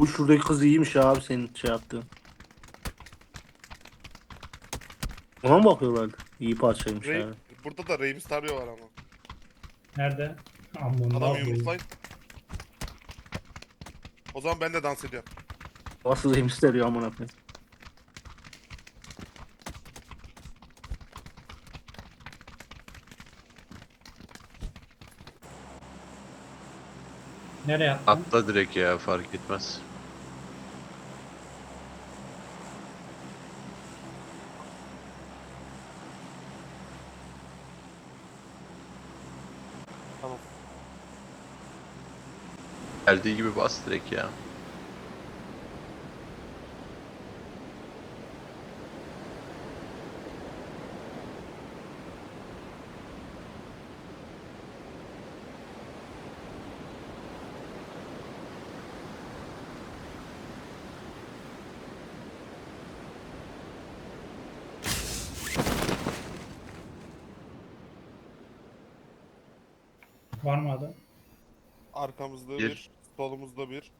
Bu şuradaki kız iyiymiş ya abi senin şey yaptığın. Ona mı bakıyorlardı? İyi parçaymış Ray, abi. burada da Rey Mysterio var ama. Nerede? Aman Adam Allah'ım. yumruklayın. O zaman ben de dans ediyorum. Nasıl iyiymiş istiyor amına koyayım. Nereye attın? Atla direkt ya fark etmez. Tamam. Geldiği gibi bas direkt ya. Var mı adam? Arkamızda Bir. bir, solumuzda bir.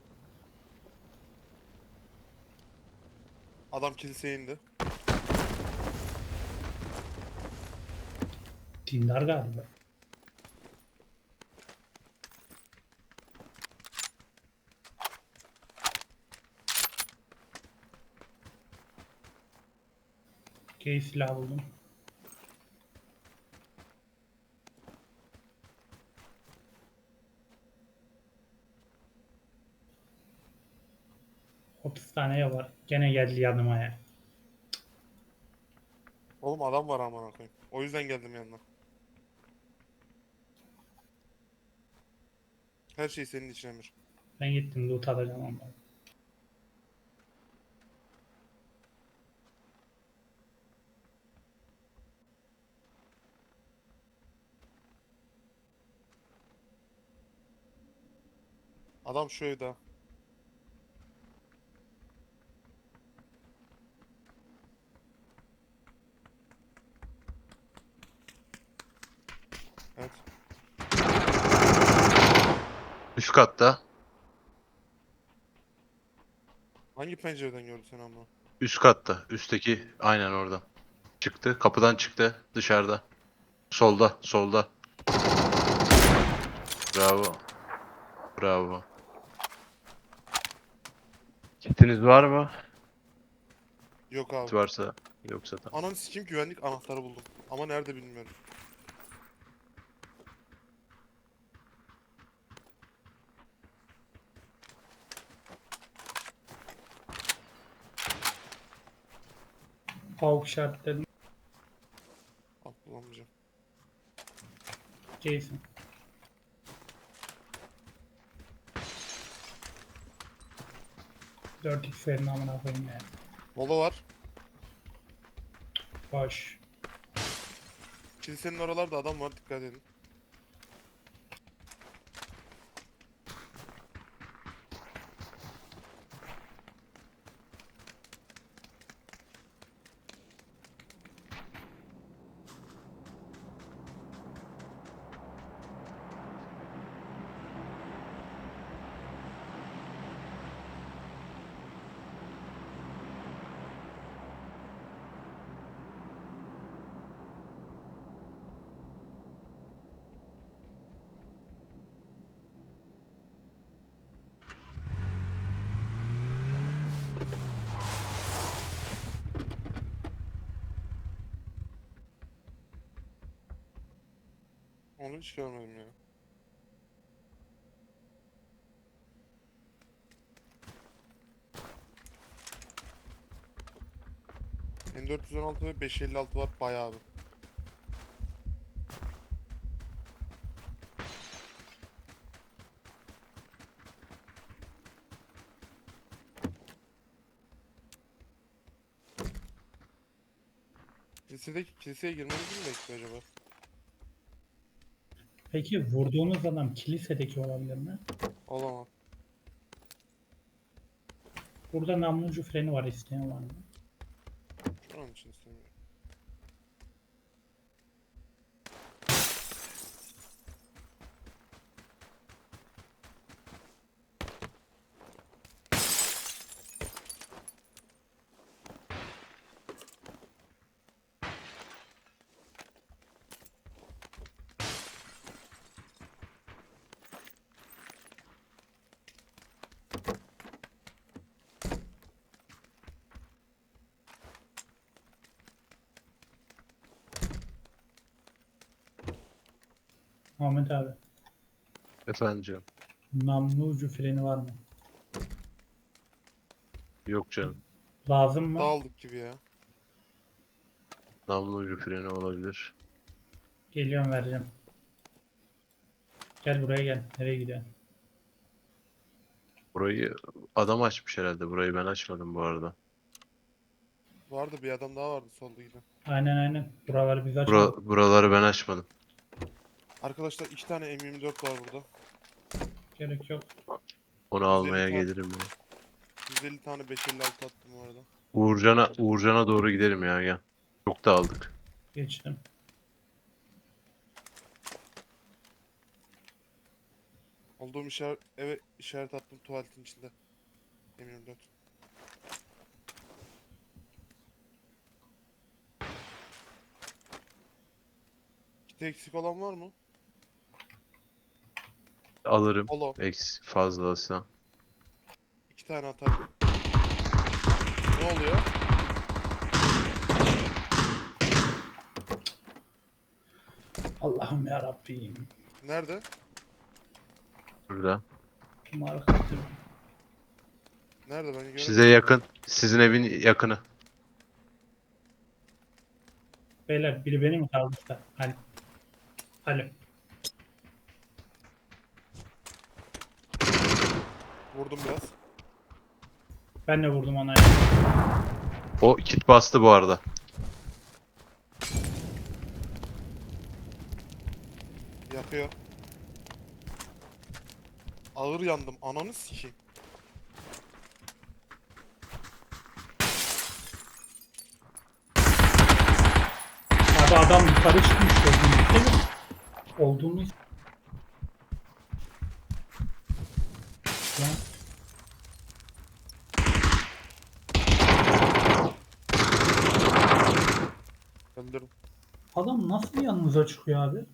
Adam kiliseye indi. Dindar galiba. Okey silah buldum. Tane var. Gene geldi yanıma ya. Oğlum adam var aman koyayım. O yüzden geldim yanına. Her şey senin için Emir. Ben gittim loot alacağım ama. Adam şu evde. Evet. Üst katta. Hangi pencereden gördün sen ama? Üst katta. Üstteki aynen orada. Çıktı. Kapıdan çıktı. Dışarıda. Solda. Solda. Bravo. Bravo. Kitiniz var mı? Yok abi. Kit varsa yoksa tamam. Ananı sikeyim güvenlik anahtarı buldum. Ama nerede bilmiyorum. Avuk işaretledim. Al bulamayacağım. Jason. Dört x verin amına koyayım ya. Mola var. Boş. Kilisenin oralarda adam var dikkat edin. Onu hiç görmedim ya. N416 ve 556 var bayağı bir. Lisedeki kiliseye girmemiz mi bekliyor acaba? Peki vurduğunuz adam kilisedeki olabilir mi? Olamaz. Burada namlucu freni var isteyen var mı? Şu an için istemiyorum. Ahmet abi. Efendim canım. Namlu ucu freni var mı? Yok canım. Lazım mı? Dağıldık gibi ya. Namlu ucu freni olabilir. Geliyorum vereceğim. Gel buraya gel. Nereye gidiyorsun? Burayı adam açmış herhalde. Burayı ben açmadım bu arada. Vardı bir adam daha vardı solda giden. Aynen aynen. Buraları biz açmadık. Bura, buraları ben açmadım. Arkadaşlar iki tane M24 var burada. Gerek yok. Onu almaya Güzel. gelirim ya. 150 tane 556 attım bu arada. Uğurcan'a Uğurcan'a doğru gidelim ya gel. Çok da aldık. Geçtim. Olduğum işaret, eve işaret attım tuvaletin içinde. M24. Kiti eksik olan var mı? Alırım. Olo. Eks fazlası. iki tane atar. Ne oluyor? Allah'ım ya Rabbim. Nerede? Burada. Nerede ben göremedim. Size yakın. Sizin evin yakını. Beyler biri beni mi kaldırsa? Hani. Alo. Vurdum biraz. Ben de vurdum ona. O kit bastı bu arada. Yakıyor. Ağır yandım. Ananı sikeyim. Abi adam yukarı çıkmış değil mi? Olduğumuz... Lan Öldürdüm. adam nasıl yanınıza çıkıyor abi?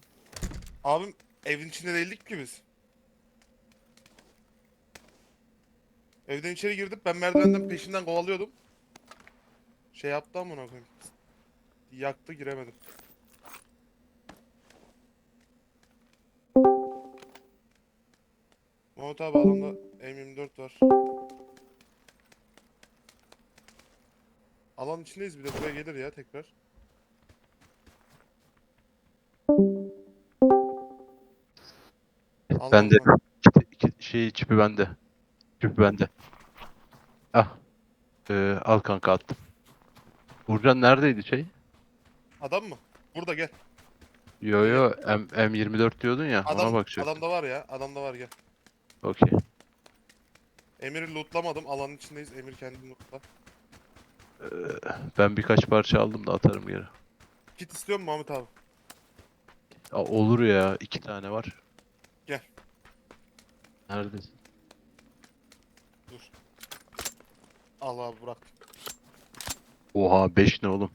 Abim evin içinde değildik ki biz. Evden içeri girdim. Ben merdivenden peşinden kovalıyordum. Şey yaptı amına koyayım. Yaktı giremedim. Mahmut abi adamda M24 var. Alan içindeyiz bir de buraya gelir ya tekrar. Allah Bende. Kit- şey çipi bende. Çipi bende. Ah. Ee, al kanka attım. Uğurcan neredeydi şey? Adam mı? Burada gel. Yo yo M, M24 diyordun ya Adam, ona bakacak. adamda var ya. Adamda var gel. Okey. Emir'i lootlamadım. Alanın içindeyiz. Emir kendini lootla. Ben birkaç parça aldım da atarım geri. Kit istiyor musun Mahmut abi? Aa, olur ya iki tane var. Neredesin? Dur. Al abi bırak. Oha 5 ne oğlum?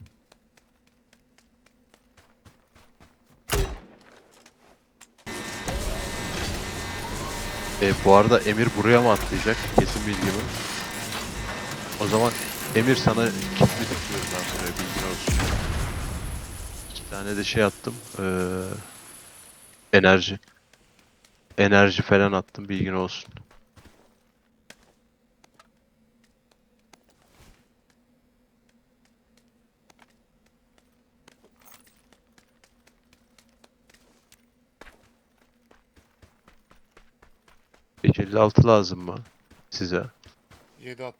E, bu arada Emir buraya mı atlayacak? Kesin bilgi bu. O zaman Emir sana kilitli tutuyorum ben buraya bilgin olsun. İki tane de şey attım. Ee, enerji. Enerji falan attım bilgin olsun. altı lazım mı size? 7.62.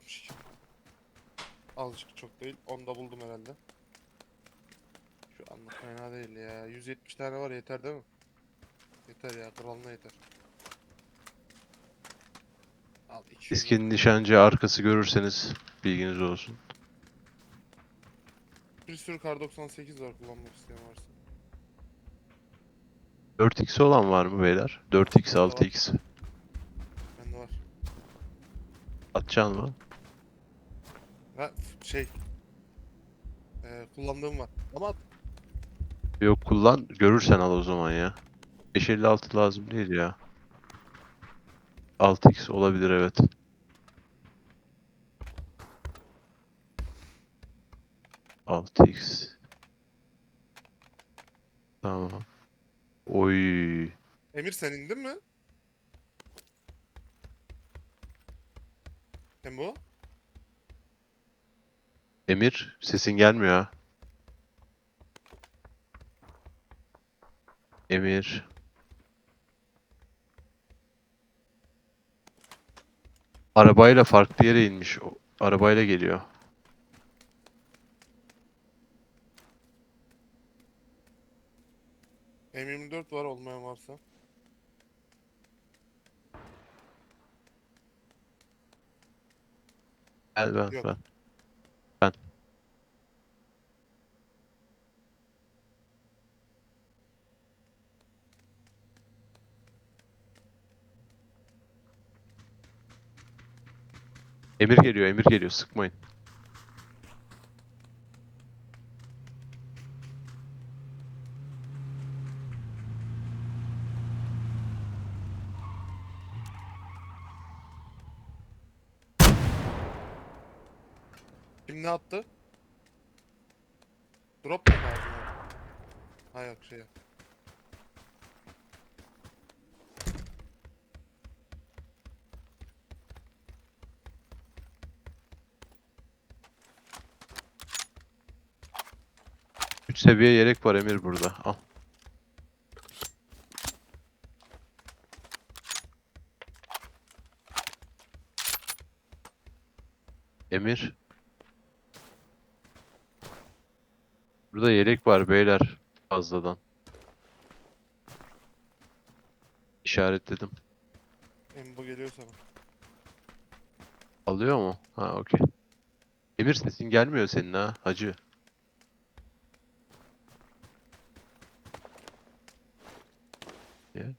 Azıcık çok değil. Onu da buldum herhalde. Şu anda fena değil ya. 170 tane var yeter değil mi? Yeter ya. Kralına yeter. Al 200. Keskin nişancı arkası görürseniz bilginiz olsun. Bir sürü kar 98 var kullanmak isteyen varsa. 4x olan var mı beyler? 4x 6x. Bende var. Atacaksın mı? Ha şey. Ee, kullandığım var. Ama at- Yok kullan. Görürsen al o zaman ya. 556 lazım değil ya. 6x olabilir evet. Altı x. Tamam. Oy. Emir sen indin mi? Embo? Emir sesin gelmiyor ha. Emir. Arabayla farklı yere inmiş. O, arabayla geliyor. M24 var olmayan varsa. Gel ben Yok. ben. Emir geliyor, Emir geliyor. Sıkmayın. Kim ne attı? Drop mu lazım abi? Ha yok şey yok. Seviye yelek var Emir burada. Al. Emir. Burada yelek var beyler fazladan. İşaretledim. Embo geliyor sana. Alıyor mu? Ha okey. Emir sesin gelmiyor senin ha hacı. Ya.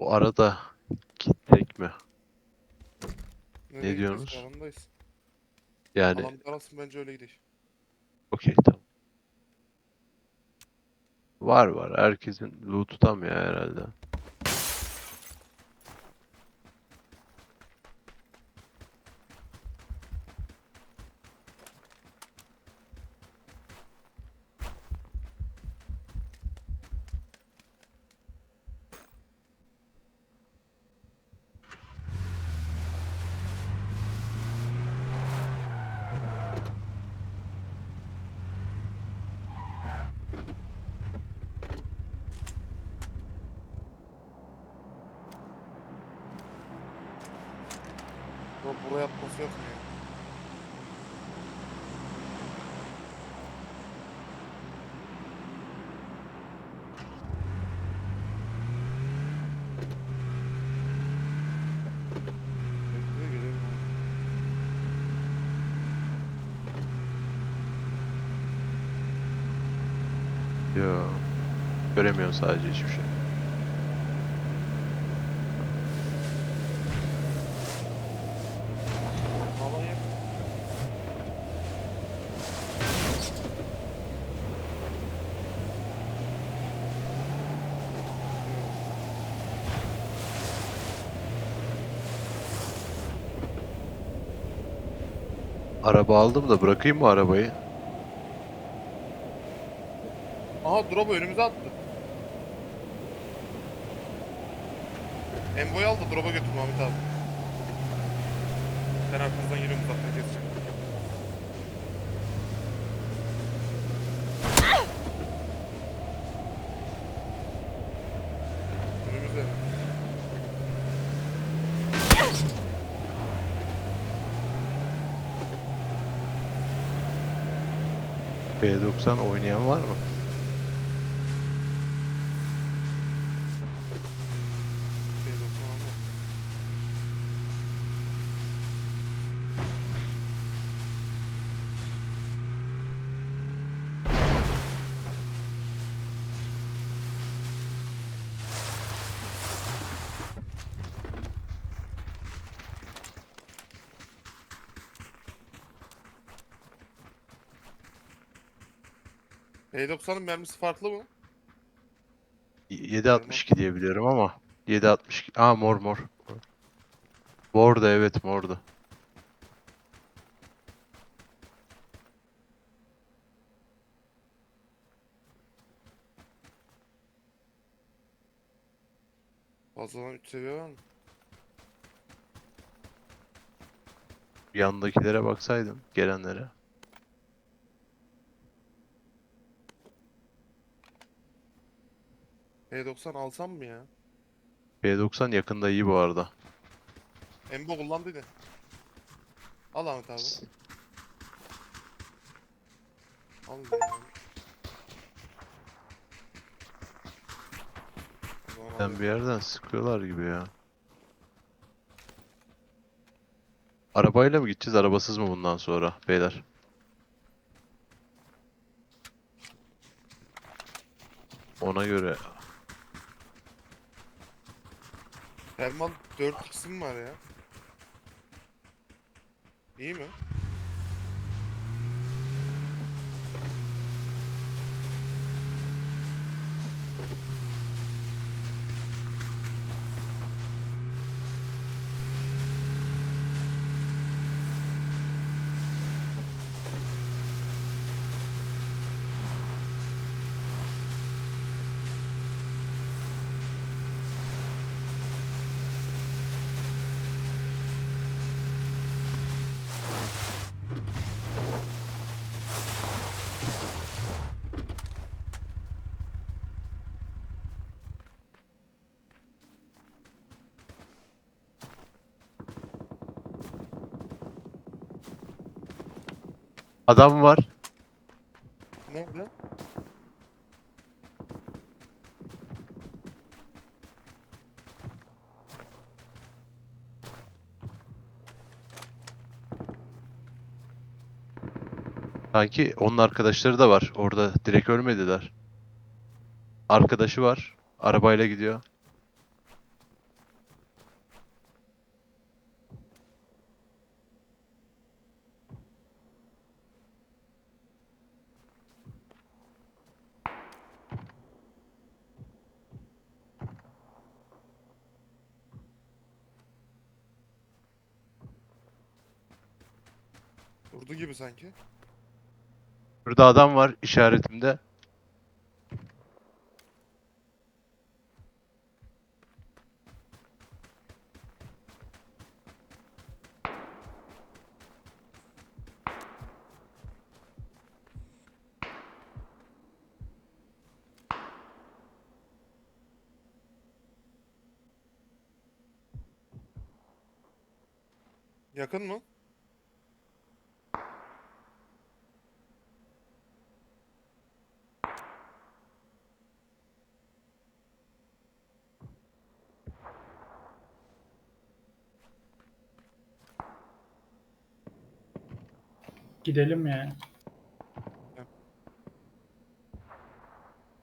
Bu arada gittik mi? Nereye gidiyoruz? diyorsunuz? Alandayız. Yani Alan arasın bence öyle gidiyor. Okey tamam. Var var. Herkesin loot'u tam ya herhalde. Bu buraya atması yok mu ya? Yo. Göremiyorsun sadece hiçbir şey. Alan yok. Araba aldım da bırakayım mı arabayı? Aha drop'u önümüze attı. Embo'yu al da drop'a götür Mahmut abi. Ben arkanızdan geliyorum uzaktan keseceğim. B90 oynayan var mı? E90'ın mermisi farklı mı? 7.62 diye biliyorum ama 7.62. Aa mor mor. Mor da evet mordu. Fazladan 3 seviye var mı? Yandakilere baksaydım gelenlere. P90 alsam mı ya? P90 yakında iyi bu arada. Embo kullandıydı. Al Ahmet abi. Al ya. Ben bir yerden sıkıyorlar gibi ya. Arabayla mı gideceğiz, arabasız mı bundan sonra beyler? Ona göre Herman 4x'im var ya. İyi mi? Adam var. Nerede? Sanki onun arkadaşları da var. Orada direkt ölmediler. Arkadaşı var. Arabayla gidiyor. Durdu gibi sanki. Burada adam var işaretimde. Yakın mı? Gidelim yani.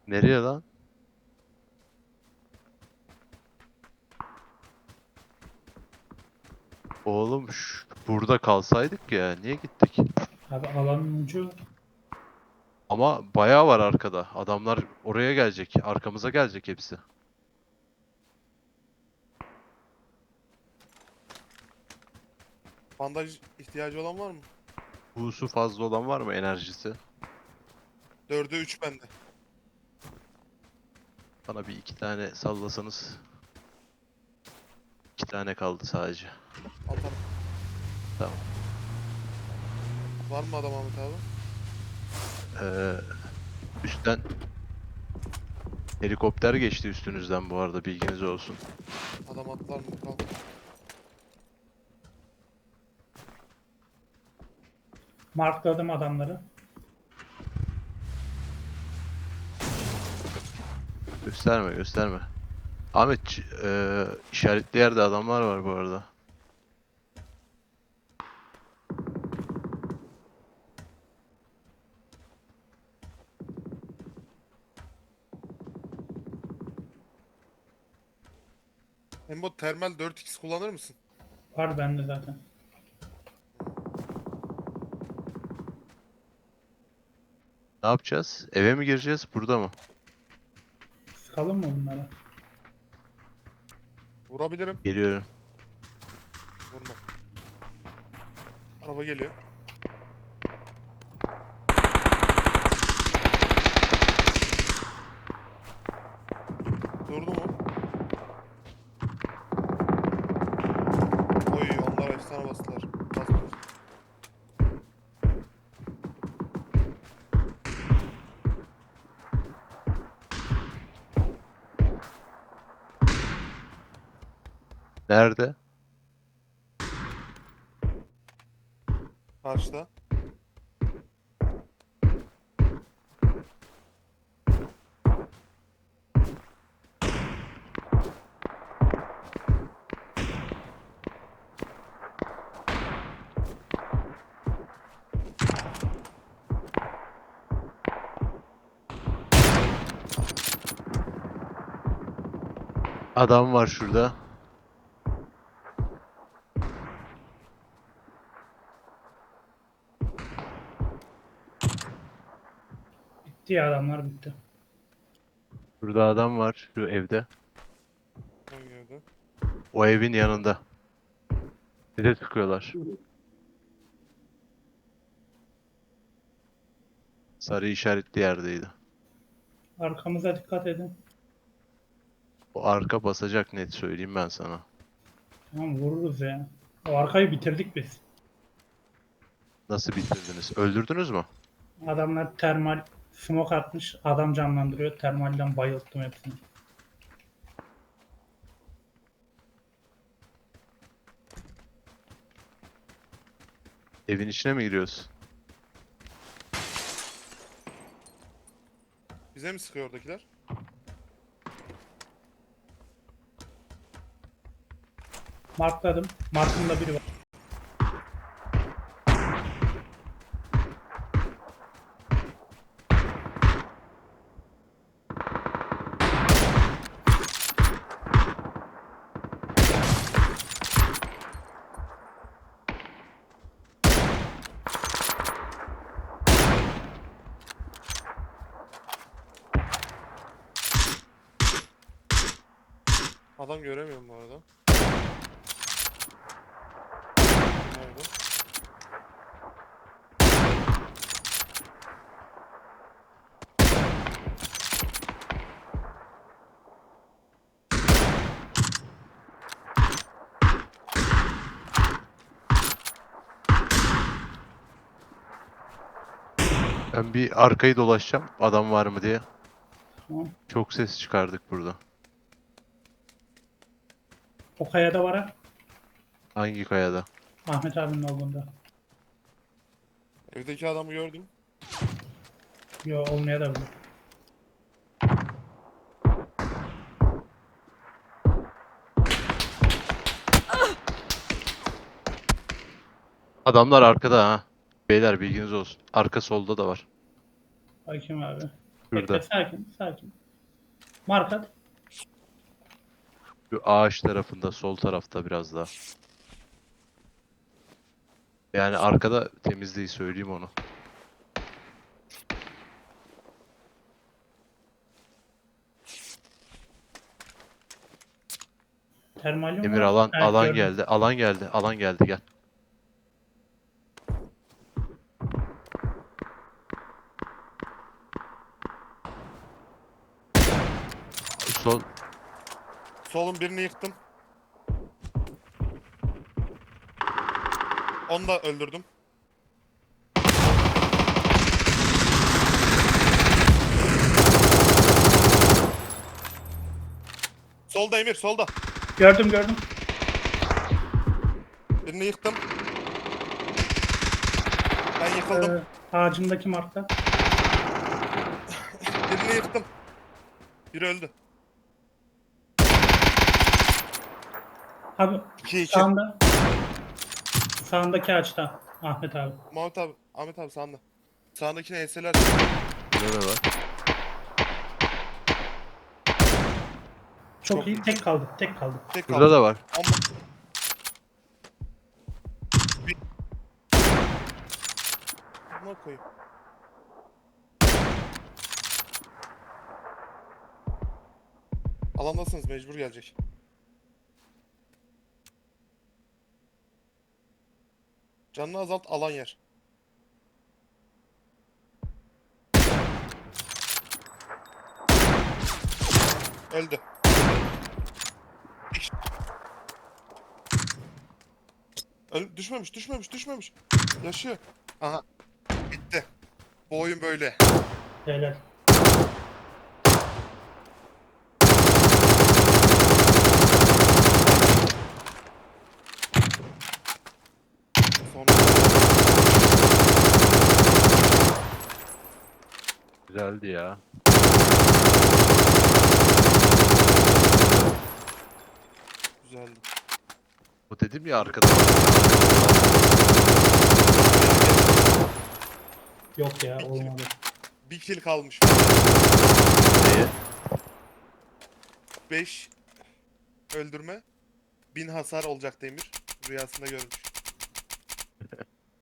Nereye lan? Oğlum şu- burada kalsaydık ya. Niye gittik? Abi alanın ucu Ama bayağı var arkada. Adamlar oraya gelecek. Arkamıza gelecek hepsi. Bandaj ihtiyacı olan var mı? Buğusu fazla olan var mı enerjisi? 4'e 3 bende. Bana bir iki tane sallasanız. İki tane kaldı sadece. Atarım. Tamam. Var mı adam Ahmet abi? Ee, üstten helikopter geçti üstünüzden bu arada bilginiz olsun. Adam atlar mı? Kal. Markladım adamları. Gösterme gösterme. Ahmet ee, işaretli yerde adamlar var bu arada. Embo termal 4x kullanır mısın? Var bende zaten. Ne yapacağız? Eve mi gireceğiz? Burada mı? Sıkalım mı bunlara? Vurabilirim. Geliyorum. Vurma. Araba geliyor. Durdu mu? Oy onlar efsane. Bastılar. Nerede? Karşıda. Adam var şurada. Ya adamlar bitti. Burada adam var şu evde. Hangi evde? O evin yanında. Bize sıkıyorlar. Sarı işaretli yerdeydi. Arkamıza dikkat edin. O arka basacak net söyleyeyim ben sana. Tamam vururuz ya. O arkayı bitirdik biz. Nasıl bitirdiniz? Öldürdünüz mü? Adamlar termal smoke atmış. Adam canlandırıyor. Termalden bayılttım hepsini. Evin içine mi giriyoruz? Bize mi sıkıyor oradakiler? Markladım. Markımda biri var. Adam göremiyorum bu arada. Nerede? Ben bir arkayı dolaşacağım. Adam var mı diye. Tamam. Çok ses çıkardık burada. O kayada var ha. Hangi kayada? Ahmet abinin olduğunda. Evdeki adamı gördüm. Yo olmaya da bilir. Adamlar arkada ha. Beyler bilginiz olsun. Arka solda da var. Bakayım abi. Şurada. Bekle, sakin sakin. Markat. Şu ağaç tarafında, sol tarafta biraz daha. Yani arkada temizliği söyleyeyim onu. Termalim Emir var. alan alan geldi. Alan geldi. Alan geldi gel. Sol Solun birini yıktım. Onu da öldürdüm. Solda Emir, solda. Gördüm gördüm. Birini yıktım. Ben yıkıldım. Ee, ağacımdaki marka. Birini yıktım. Biri öldü. Abi 2 2. sağında. Sağındaki ağaçta. Ahmet abi. Mahmut abi, Ahmet abi sağında. Sağındakine enseler. burada da var. Çok, Çok iyi. iyi. Tek kaldı. Tek kaldı. Tek Burada kaldı. da var. Ama... Bir... Koyayım. Alandasınız mecbur gelecek. Canını azalt alan yer. Öldü. Öl düşmemiş, düşmemiş, düşmemiş. Yaşıyor. Aha. Bitti. Bu oyun böyle. Helal. Sonra Güzeldi ya. güzeldi. Bu dedim ya arkada. Yok ya olmadı. Bir kill kalmış. Neye? 5 öldürme. 1000 hasar olacak Demir. Rüyasında görmüş.